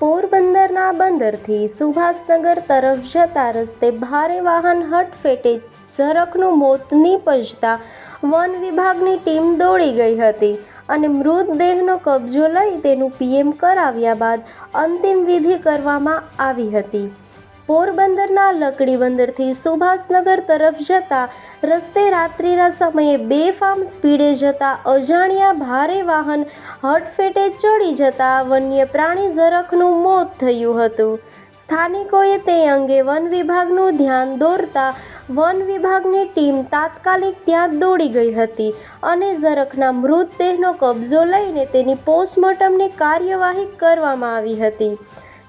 પોરબંદરના બંદરથી સુભાષનગર તરફ જતા રસ્તે ભારે વાહન હટફેટે ઝરખનું મોત નીપજતા વન વિભાગની ટીમ દોડી ગઈ હતી અને મૃતદેહનો કબજો લઈ તેનું પીએમ કરાવ્યા બાદ અંતિમ વિધિ કરવામાં આવી હતી. પોરબંદરના લકડી બંદરથી સુભાષનગર તરફ જતા રસ્તે રાત્રિના સમયે બેફામ સ્પીડે જતા અજાણ્યા ભારે વાહન હટફેટે ચડી જતા વન્ય પ્રાણી ઝરખનું મોત થયું હતું. સ્થાનિકોએ તે અંગે વન વિભાગનું ધ્યાન દોરતા વન વિભાગની ટીમ તાત્કાલિક ત્યાં દોડી ગઈ હતી અને ઝરખના મૃતદેહનો કબજો લઈને તેની પોસ્ટમોર્ટમની કાર્યવાહી કરવામાં આવી હતી.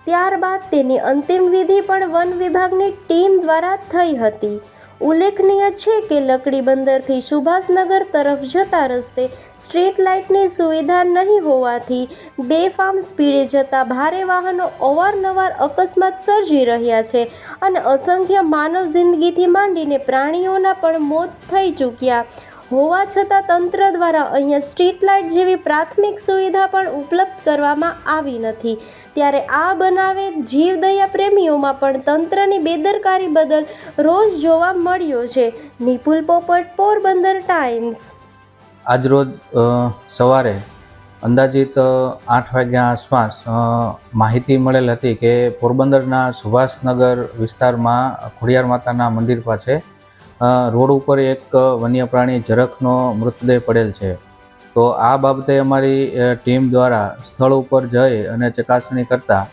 ત્યારબાદ તેની અંતિમ વિધિ પણ વન વિભાગની ટીમ દ્વારા થઈ હતી. ઉલ્લેખનીય છે કે લકડી બંદરથી સુભાષનગર તરફ જતા રસ્તે સ્ટ્રીટ લાઇટની સુવિધા નહીં હોવાથી બેફામ સ્પીડે જતા ભારે વાહનો અવારનવાર અકસ્માત સર્જી રહ્યા છે અને અસંખ્ય માનવ જિંદગીથી માંડીને પ્રાણીઓના પણ મોત થઈ ચૂક્યા. હોવા છતાં તંત્ર દ્વારા અહીંયા સ્ટ્રીટ લાઇટ જેવી પ્રાથમિક સુવિધા પણ ઉપલબ્ધ કરવામાં આવી નથી. ત્યારે આ બનાવે જીવદયા પ્રેમીઓમાં પણ તંત્રની બેદરકારી બદલ રોષ જોવા મળ્યો છે. નિપુલ પોપટ, પોરબંદર ટાઈમ્સ. આજરોજ સવારે અંદાજિત આઠ વાગ્યા આસપાસ માહિતી મળેલ હતી કે પોરબંદરના સુભાષનગર વિસ્તારમાં ખોડિયાર માતાના મંદિર પાસે રોડ ઉપર એક વન્ય પ્રાણી ઝરખનો મૃતદેહ પડેલ છે. તો આ બાબતે અમારી ટીમ દ્વારા સ્થળ ઉપર જઈ અને ચકાસણી કરતા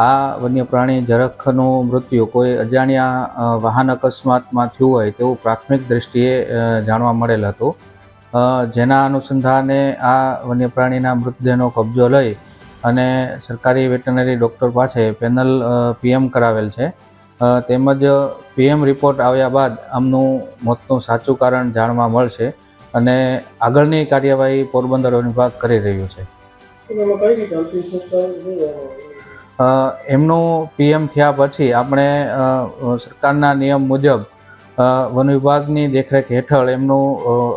આ વન્ય પ્રાણી ઝરખનું મૃત્યુ કોઈ અજાણ્યા વાહન અકસ્માતમાં થયું હોય તેવું પ્રાથમિક દ્રષ્ટિએ જાણવા મળેલ હતું. જેના અનુસંધાને આ વન્ય પ્રાણીના મૃતદેહનો કબજો લઈ અને સરકારી વેટનરી ડૉક્ટર પાસે પેનલ પીએમ કરાવેલ છે. તેમજ પીએમ રિપોર્ટ આવ્યા બાદ આમનું મોતનું સાચું કારણ જાણવા મળશે અને આગળની કાર્યવાહી પોરબંદર વન વિભાગ કરી રહ્યું છે. એમનું પીએમ થયા પછી આપણે સરકારના નિયમ મુજબ વન વિભાગની દેખરેખ હેઠળ એમનું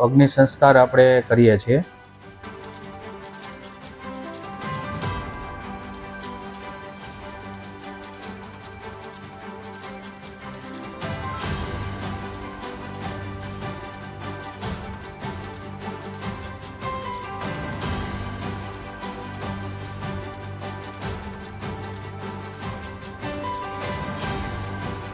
અગ્નિ સંસ્કાર આપણે કરીએ છીએ.